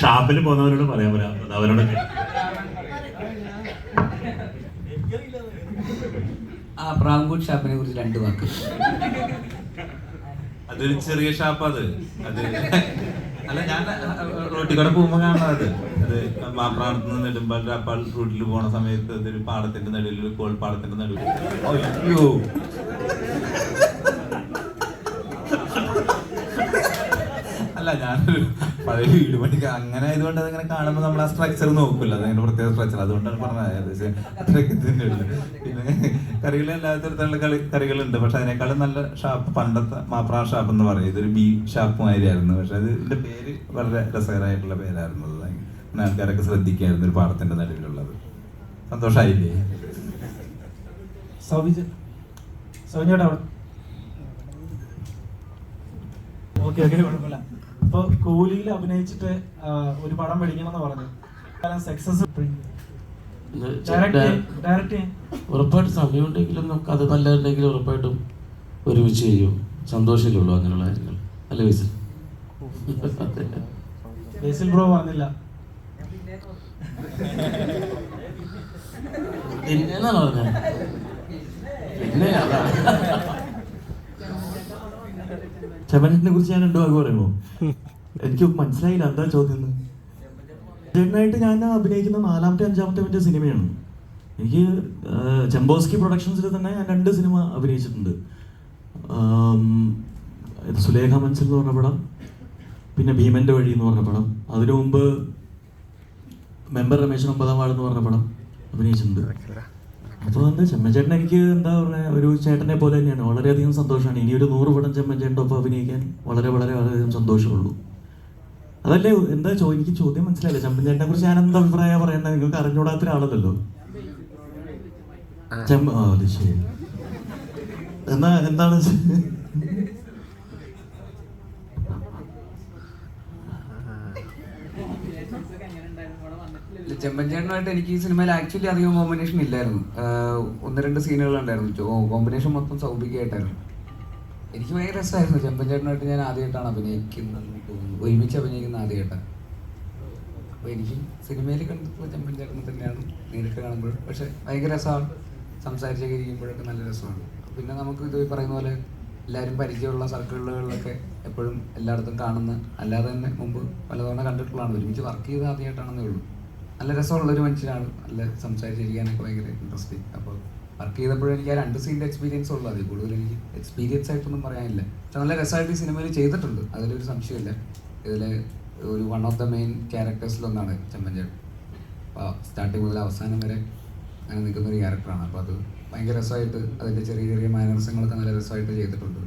ഷാപ്പിൽ പോകുന്നവരോട് പറയാൻ പറയാം അവരോട് അവരോടൊക്കെ ആ പ്രാങ്കൂട്ട് ഷാപ്പിനെ കുറിച്ച് രണ്ട് വാക്ക്. അതൊരു ചെറിയ ഷാപ്പ് അത്. അത് അല്ല ഞാൻ റോട്ടിൽ കൂടെ പോകുമ്പോ കാണാം അത്. അത് മാപ്രാണത്ത് നിന്ന് നെടുമ്പാൽ രാപ്പാൾ റൂട്ടിൽ പോണ സമയത്ത് അതൊരു പാടത്തിന്റെ നടുവിൽ ഒരു കോൾ പാടത്തിന്റെ നടുവിൽ. അയ്യോ. അല്ല ഞാനൊരു പഴയ വീട് പണിക്ക് അങ്ങനെ ആയതുകൊണ്ട് അതിങ്ങനെ കാണുമ്പോൾ നമ്മൾ ആ സ്ട്രക്ചർ നോക്കില്ല അതിന്റെ പ്രത്യേക സ്ട്രക്ചർ അതുകൊണ്ടാണ് പറഞ്ഞത്. അത്രയൊക്കെ പിന്നെ കറികൾ എല്ലാ തരത്തിലുള്ള കളി കറികളുണ്ട്. പക്ഷെ അതിനേക്കാളും നല്ല ഷാപ്പ് പണ്ടത്തെ മാപ്രാ ഷാപ്പ് എന്ന് പറയും. ഇതൊരു ബി ഷാപ്പ് മാതിരിയായിരുന്നു പക്ഷെ അത് ഇതിന്റെ പേര് വളരെ രസകരമായിട്ടുള്ള പേരായിരുന്നു. അത് ആൾക്കാരൊക്കെ ശ്രദ്ധിക്കായിരുന്നു ഒരു പാടത്തിന്റെ നടുവിലുള്ളത്. സന്തോഷമായില്ലേ സൗവിജ് സൗവിജയുടെ അവിടെ? ഓക്കെ ഓക്കെ കുഴപ്പമില്ല. അപ്പൊ കൂലിയിൽ അഭിനയിച്ചിട്ട് ഒരു പടം പഠിക്കണം എന്ന് പറഞ്ഞു സക്സസ് ഡയറക്റ്റ് സമയം ഉണ്ടെങ്കിലും നമുക്ക് അത് നല്ലതുണ്ടെങ്കിലും ഉറപ്പായിട്ടും ഒരുമിച്ച് ചെയ്യും. സന്തോഷമല്ലേ ഉള്ളൂ അങ്ങനെയുള്ള കാര്യങ്ങൾ. അല്ലേ വിസിൽ ബേസിൽ ബ്രോ പറഞ്ഞില്ല. പിന്നെന്നാണ് പറഞ്ഞത് പിന്നെ അതാ. ചെമ്മനെ കുറിച്ച് ഞാൻ രണ്ടു വാക്ക് പറയുമോ? എനിക്ക് മനസ്സിലായില്ല. എന്താ ചോദ്യം. ചേട്ടനായിട്ട് ഞാൻ അഭിനയിക്കുന്ന നാലാമത്തെ അഞ്ചാമത്തെ മറ്റേ സിനിമയാണ്. എനിക്ക് ചെമ്പോസ്കി പ്രൊഡക്ഷൻസിൽ തന്നെ ഞാൻ രണ്ട് സിനിമ അഭിനയിച്ചിട്ടുണ്ട്. സുലേഖ മൻസിൽ എന്ന് പറഞ്ഞ പടം പിന്നെ ഭീമന്റെ വഴി എന്ന് പറഞ്ഞ പടം. അതിനു മുമ്പ് മെമ്പർ രമേശൻ ഒമ്പതാം വാർഡ് എന്ന് പറഞ്ഞ പടം അഭിനയിച്ചിട്ടുണ്ട്. അപ്പോൾ എന്താ ചെമ്മച്ചേട്ടൻ എനിക്ക് എന്താ പറയുക ഒരു ചേട്ടനെ പോലെ തന്നെയാണ്. വളരെയധികം സന്തോഷമാണ്. ഇനി ഒരു നൂറ് പടം ചെമ്മച്ചേട്ടന്റെ ഒപ്പം അഭിനയിക്കാൻ വളരെ വളരെ വളരെയധികം സന്തോഷമുള്ളൂ. അതല്ലേ എന്താ ചോ എനിക്ക് ചോദ്യം മനസ്സിലായില്ല. ചെമ്മച്ചേട്ടനെ കുറിച്ച് ഞാൻ എന്താ അഭിപ്രായം പറയേണ്ടത്? നിങ്ങൾക്ക് അറിഞ്ഞൂടാത്ത ഒരാളല്ലോ ചെമ്മ അത് ശരി. എന്നാ എന്താണ്? ചെമ്പൻചേട്ടനുമായിട്ട് എനിക്ക് ഈ സിനിമയിൽ ആക്ച്വലി അധികം കോമ്പിനേഷൻ ഇല്ലായിരുന്നു. ഒന്ന് രണ്ട് സീനുകൾ ഉണ്ടായിരുന്നു കോമ്പിനേഷൻ മൊത്തം സൗഭികമായിട്ടായിരുന്നു എനിക്ക് ഭയങ്കര രസമായിരുന്നു. ചെമ്പൻചേട്ടനായിട്ട് ഞാൻ ആദ്യമായിട്ടാണ് അഭിനയിക്കുന്നത് ഒരുമിച്ച് അഭിനയിക്കുന്ന ആദ്യമായിട്ടാണ് അപ്പോൾ എനിക്ക് സിനിമയിൽ കണ്ടപ്പോൾ ചെമ്പൻചേട്ടനെ തന്നെയാണ് നേരിട്ട് കാണുമ്പോൾ പക്ഷെ ഭയങ്കര രസമാണ്. സംസാരിച്ചൊക്കെ ഇരിക്കുമ്പോഴൊക്കെ നല്ല രസമാണ്. പിന്നെ നമുക്ക് ഇത് പറയുന്ന പോലെ എല്ലാവരും പരിചയമുള്ള സർക്കിളുകളിലൊക്കെ എപ്പോഴും എല്ലായിടത്തും കാണുന്ന അല്ലാതെ തന്നെ മുമ്പ് പലതവണ കണ്ടിട്ടുള്ളതാണ്. ഒരുമിച്ച് വർക്ക് ചെയ്ത് ആദ്യമായിട്ടാണെന്നേ ഉള്ളൂ. നല്ല രസമുള്ള ഒരു മനുഷ്യനാണ്. നല്ല സംസാരിച്ചിരിക്കാനൊക്കെ ഭയങ്കര ഇൻട്രസ്റ്റിംഗ് അപ്പോൾ വർക്ക് ചെയ്തപ്പോഴും എനിക്ക് ആ രണ്ട് സീന്റെ എക്സ്പീരിയൻസ് ഉള്ളൂ. അതിൽ കൂടുതൽ എനിക്ക് എക്സ്പീരിയൻസ് ആയിട്ടൊന്നും പറയാനില്ല. പക്ഷെ നല്ല രസമായിട്ട് ഈ സിനിമയിൽ ചെയ്തിട്ടുണ്ട്. അതിലൊരു സംശയമില്ല. ഇതിൽ ഒരു വൺ ഓഫ് ദ മെയിൻ ക്യാരക്ടേഴ്സിലൊന്നാണ് ചെമ്മഞ്ചേട് അപ്പോൾ സ്റ്റാർട്ടിങ് മുതൽ അവസാനം വരെ അങ്ങനെ നിൽക്കുന്ന ഒരു ക്യാരക്ടറാണ് അപ്പോൾ അത് ഭയങ്കര രസമായിട്ട് അതിന്റെ ചെറിയ ചെറിയ മാനർസങ്ങളൊക്കെ നല്ല രസമായിട്ട് ചെയ്തിട്ടുണ്ട്.